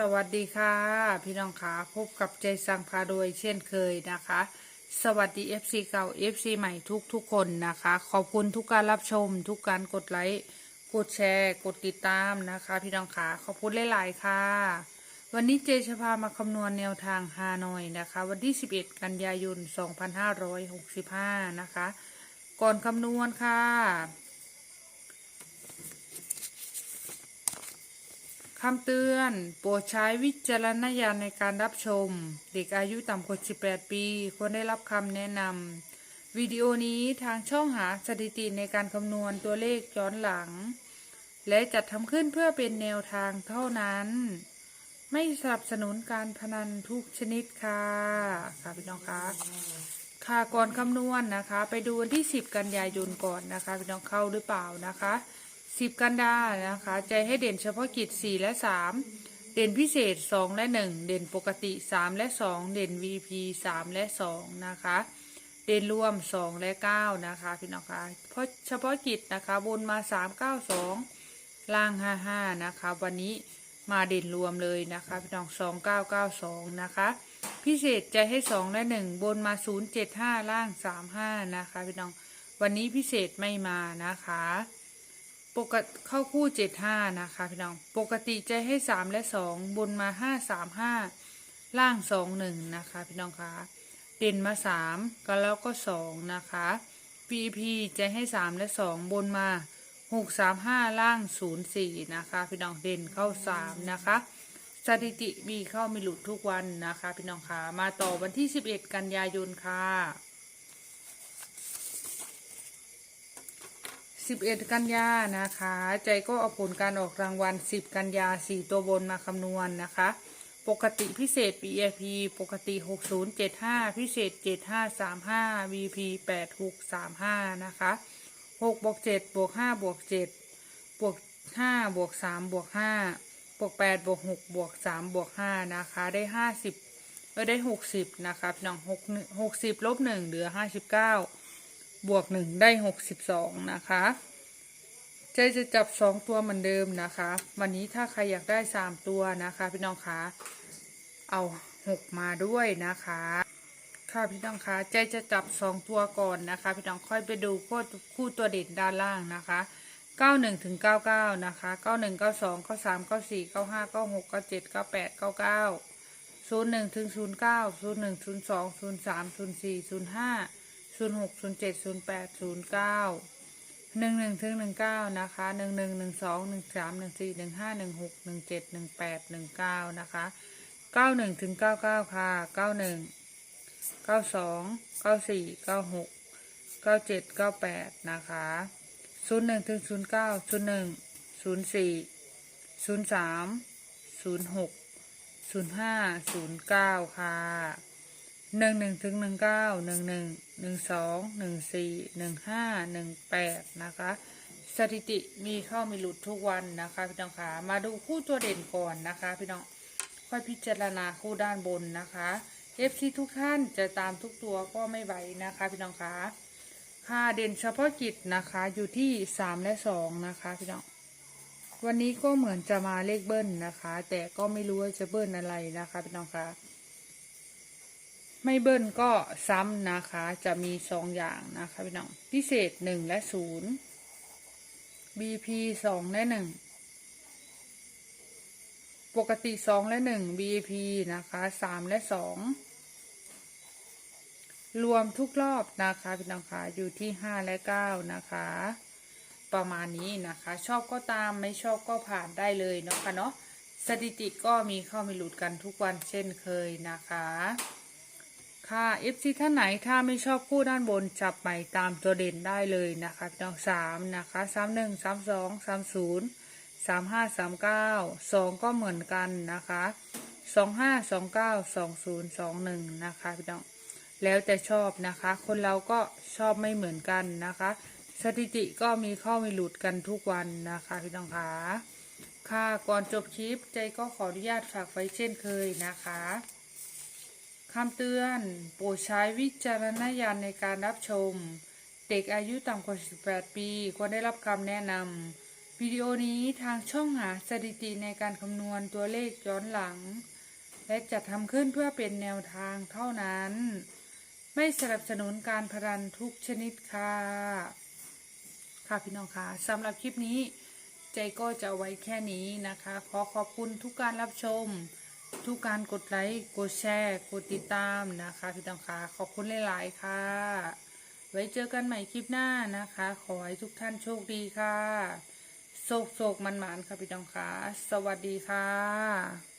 สวัสดีค่ะ พี่น้องขาพบกับใจสังพาโดยเช่นเคยนะคะ สวัสดี FC เก่า FC ใหม่ทุกทุกคนนะคะ ขอบคุณทุกการรับชม ทุกการกดไลค์กดแชร์ กดติดตามนะคะ พี่น้องขาขอบคุณหลาย ๆ ค่ะ วันนี้เจจะพามาคำนวณแนวทางฮานอยนะคะ วันที่ 11 กันยายน 2565 นะคะ ก่อนคำนวณค่ะ คำเตือน โปรดใช้วิจารณญาณในการรับชม เด็กอายุต่ำกว่า 18 ปี ควรได้รับคำแนะนำวิดีโอนี้ทางช่องหาสถิติในการคำนวณตัวเลขย้อนหลัง และจัดทำขึ้นเพื่อเป็นแนวทางเท่านั้น ไม่สนับสนุนการพนันทุกชนิดค่ะ ค่ะพี่น้องคะค่ะก่อนคำนวณนะคะ ไปดูวันที่ 10 กันยายนก่อนนะคะพี่น้องเข้าหรือเปล่านะคะ สิบกันดานะคะ ใจให้เด่นเฉพาะกิจสี่และสามเด่นพิเศษสองและหนึ่งเด่นปกติสามและสองเด่น VP สามและสองนะคะ เด่นรวมสองและเก้านะคะพี่น้องคะเพราะเฉพาะกิจนะคะบนมาสามเก้าสองล่างห้าห้านะคะ วันนี้มาเด่นรวมเลยนะคะพี่น้องสองเก้าเก้าสองนะคะพิเศษใจให้สองและหนึ่งบนมาศูนย์เจ็ดห้าล่างสามห้านะคะพี่น้องวันนี้พิเศษไม่มานะคะ ปกติเข้าคู่เจ็ดห้านะคะพี่น้องปกติจะให้สามและสองบนมาห้าสามห้าล่างสองหนึ่งนะคะพี่น้องคะเด่นมาสามก็แล้วก็สองนะคะ PP จะให้สามและสองบนมาหกสามห้าล่างศูนย์สี่นะคะพี่น้องเด่นเข้าสามนะคะสถิติมีเข้าม่หลุดทุกวันนะคะพี่น้องคะมาต่อวันที่สิบเอ็ดกันยายนค่ะ 11 กันยานะคะ ใจก็เอาผลการออกรางวัล 10 กันยา 4 ตัวบนมาคำนวณนนะคะ ปกติพิเศษ VIP ปกติ 6075 พิเศษ 7535 VP 8635 นะคะ 6บวก7บวก5บวก7บวก5บวก3บวก5บวก8บวก6บวก3บวก5นะคะ ได้ 50เออได้ 60 นะคะพี่น้อง6 60ลบ1เหลือ 59 บวกหนึ่งได้หกสิบสองนะคะเจจะจับสองตัวเหมือนเดิมนะคะ วันนี้ถ้าใครอยากได้สามตัวนะคะ พี่น้องคะเอาหกมาด้วยนะคะ ค่ะพี่น้องคะเจจะจับสองตัวก่อนนะคะ พี่น้องค่อยไปดูคู่คู่ตัวเด่นด้านล่างนะคะเก้าหนึ่งถึงเก้าเก้านะคะเก้าหนึ่งเก้าสองเก้าสามเก้าสี่เก้าห้าเก้าหกเก้าเจ็ดเก้าแปดเก้าเก้าศูนย์หนึ่งถึงศูนย์เก้าศูนย์หนึ่งศูนย์สองศูนย์สามศูนย์สี่ศูนย์ห้า ศูนย์หกศูนย์เจ็ดศูนย์แปดศูนย์เก้าหนึ่งหนึ่งถึงหนึ่งเก้านะคะหนึ่งหนึ่งหนึ่งสองหนึ่งสามหนึ่งสี่หนึ่งห้าหนึ่งหกหนึ่งเจ็ดหนึ่งแปดหนึ่งเก้านะคะเก้าหนึ่งถึงเก้าเก้าค่ะเก้าหนึ่งเก้าสองเก้าสี่เก้าหกเก้าเจ็ดเก้าแปดนะคะศูนย์หนึ่งถึงศูนย์เก้าศูนย์หนึ่งศูนย์สี่ศูนย์สามศูนย์หกศูนย์ห้าศูนย์เก้าค่ะ หนึ่งหนึ่งถึงหนึ่งเก้าหนึ่งหนึ่งหนึ่งสองหนึ่งสี่หนึ่งห้าหนึ่งแปดนะคะ สถิติมีเข้ามีหลุดทุกวันนะคะพี่น้องคะมาดูคู่ตัวเด่นก่อนนะคะ พี่น้องค่อยพิจารณาคู่ด้านบนนะคะเอฟซีทุกท่านจะตามทุกตัวก็ไม่ไหวนะคะ พี่น้องคะค่าเด่นเฉพาะกิจนะคะอยู่ที่สามและสองนะคะพี่น้องวันนี้ก็เหมือนจะมาเลขเบิ้ลนะคะ แต่ก็ไม่รู้ว่าจะเบิ้ลอะไรนะคะพี่น้องคะ ไม่เบิ้ลก็ซ้ำนะคะ จะมีสองอย่างนะคะพี่น้อง พิเศษหนึ่งและศูนย์ BP สองและหนึ่ง ปกติสองและหนึ่ง BP นะคะสามและสอง รวมทุกรอบนะคะพี่น้องคะอยู่ที่ห้าและเก้านะคะ ประมาณนี้นะคะ ชอบก็ตามไม่ชอบก็ผ่านได้เลยเนาะคะเนาะสถิติก็มีเข้ามีหลุดกันทุกวันเช่นเคยนะคะ ค่ะ FC ท่านไหนถ้าไม่ชอบคู่ด้านบนจับใหม่ตามตัวเด่นได้เลยนะคะพี่น้องสามนะคะสามหนึ่งสามสองสามศูนย์สามห้าสามเก้าสองก็เหมือนกันนะคะสองห้าสองเก้าสองศูนย์สองหนึ่งนะคะพี่น้องแล้วแต่ชอบนะคะ คนเราก็ชอบไม่เหมือนกันนะคะ สถิติก็มีข้ามีหลุดกันทุกวันนะคะพี่น้องคะค่ะก่อนจบคลิปใจก็ขออนุญาตฝากไว้เช่นเคยนะคะ คำเตือน โปรดใช้วิจารณญาณในการรับชม เด็กอายุต่ำกว่า 18 ปี ควรได้รับคำแนะนำ วิดีโอนี้ทางช่องหาสถิติในการคำนวณตัวเลขย้อนหลัง และจัดทำขึ้นเพื่อเป็นแนวทางเท่านั้น ไม่สนับสนุนการพนันทุกชนิดค่ะ ค่ะพี่น้องคะสำหรับคลิปนี้ ใจก็จะไว้แค่นี้นะคะ ขอขอบคุณทุกการรับชม ทุกการกดไลค์กดแชร์กดติดตามนะคะ พี่น้องคะขอบคุณหลายๆค่ะ ไว้เจอกันใหม่คลิปหน้านะคะ ขอให้ทุกท่านโชคดีค่ะโศกโศกมันหมานค่ะพี่น้องคะสวัสดีค่ะ